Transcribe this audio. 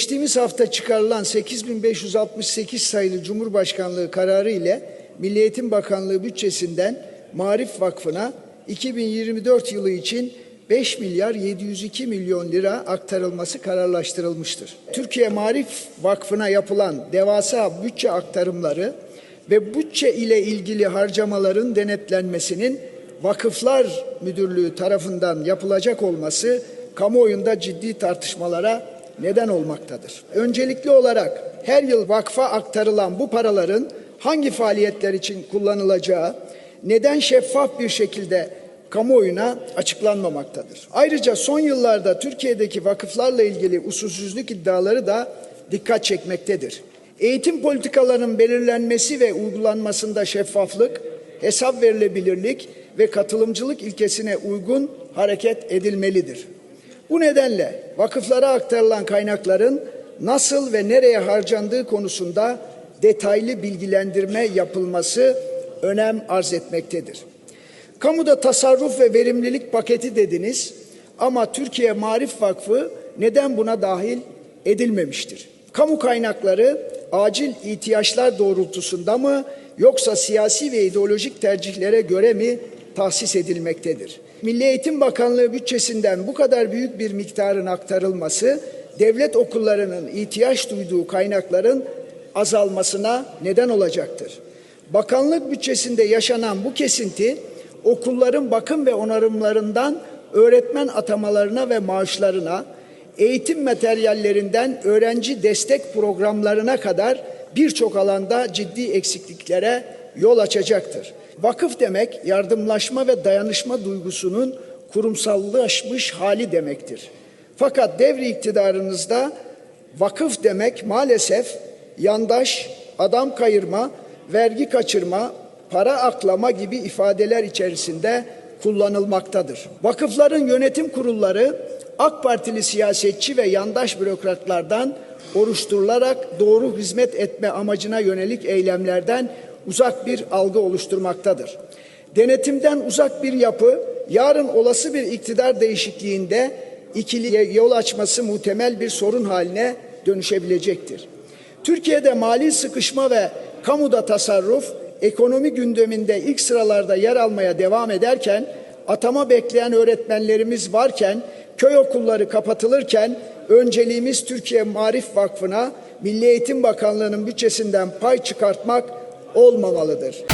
Geçtiğimiz hafta çıkarılan 8568 sayılı Cumhurbaşkanlığı kararı ile Milli Eğitim Bakanlığı bütçesinden Marif Vakfı'na 2024 yılı için 5 milyar 702 milyon lira aktarılması kararlaştırılmıştır. Türkiye Marif Vakfı'na yapılan devasa bütçe aktarımları ve bütçe ile ilgili harcamaların denetlenmesinin Vakıflar Müdürlüğü tarafından yapılacak olması kamuoyunda ciddi tartışmalara neden olmaktadır. Öncelikli olarak her yıl vakfa aktarılan bu paraların hangi faaliyetler için kullanılacağı neden şeffaf bir şekilde kamuoyuna açıklanmamaktadır. Ayrıca son yıllarda Türkiye'deki vakıflarla ilgili usulsüzlük iddiaları da dikkat çekmektedir. Eğitim politikalarının belirlenmesi ve uygulanmasında şeffaflık, hesap verilebilirlik ve katılımcılık ilkesine uygun hareket edilmelidir. Bu nedenle vakıflara aktarılan kaynakların nasıl ve nereye harcandığı konusunda detaylı bilgilendirme yapılması önem arz etmektedir. Kamuda tasarruf ve verimlilik paketi dediniz ama Türkiye Marif Vakfı neden buna dahil edilmemiştir? Kamu kaynakları acil ihtiyaçlar doğrultusunda mı yoksa siyasi ve ideolojik tercihlere göre mi tahsis edilmektedir? Milli Eğitim Bakanlığı bütçesinden bu kadar büyük bir miktarın aktarılması devlet okullarının ihtiyaç duyduğu kaynakların azalmasına neden olacaktır. Bakanlık bütçesinde yaşanan bu kesinti okulların bakım ve onarımlarından öğretmen atamalarına ve maaşlarına, eğitim materyallerinden öğrenci destek programlarına kadar birçok alanda ciddi eksikliklere yol açacaktır. Vakıf demek yardımlaşma ve dayanışma duygusunun kurumsallaşmış hali demektir. Fakat devri iktidarınızda vakıf demek maalesef yandaş, adam kayırma, vergi kaçırma, para aklama gibi ifadeler içerisinde kullanılmaktadır. Vakıfların yönetim kurulları AK Partili siyasetçi ve yandaş bürokratlardan oluşturularak doğru hizmet etme amacına yönelik eylemlerden uzak bir algı oluşturmaktadır. Denetimden uzak bir yapı yarın olası bir iktidar değişikliğinde ikiliye yol açması muhtemel bir sorun haline dönüşebilecektir. Türkiye'de mali sıkışma ve kamuda tasarruf ekonomi gündeminde ilk sıralarda yer almaya devam ederken atama bekleyen öğretmenlerimiz varken köy okulları kapatılırken önceliğimiz Türkiye Marif Vakfı'na Milli Eğitim Bakanlığı'nın bütçesinden pay çıkartmak olmamalıdır.